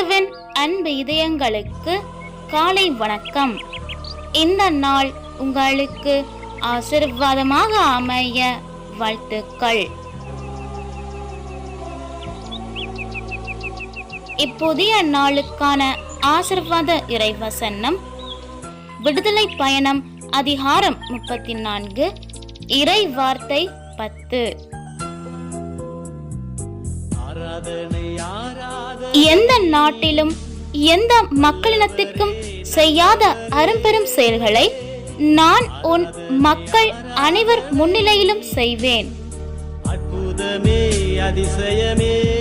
இயேசுவின் அன்பு இதயங்களுக்கு காலை வணக்கம். இந்த நாள் உங்களுக்கு ஆசிர்வாதமாக அமைய வாழ்த்துக்கள். இப்புதிய நாளுக்கான ஆசிர்வாத இறைவசனம் விடுதலை பயணம் அதிகாரம் முப்பத்தி நான்கு இறை வார்த்தை பத்து. எந்த நாட்டிலும் எந்த மக்களினத்துக்கும் செய்யாத அரும்பெரும் செயல்களை நான் உன் மக்கள் அனைவர் முன்னிலையிலும் செய்வேன். அற்புதமே அதிசயமே.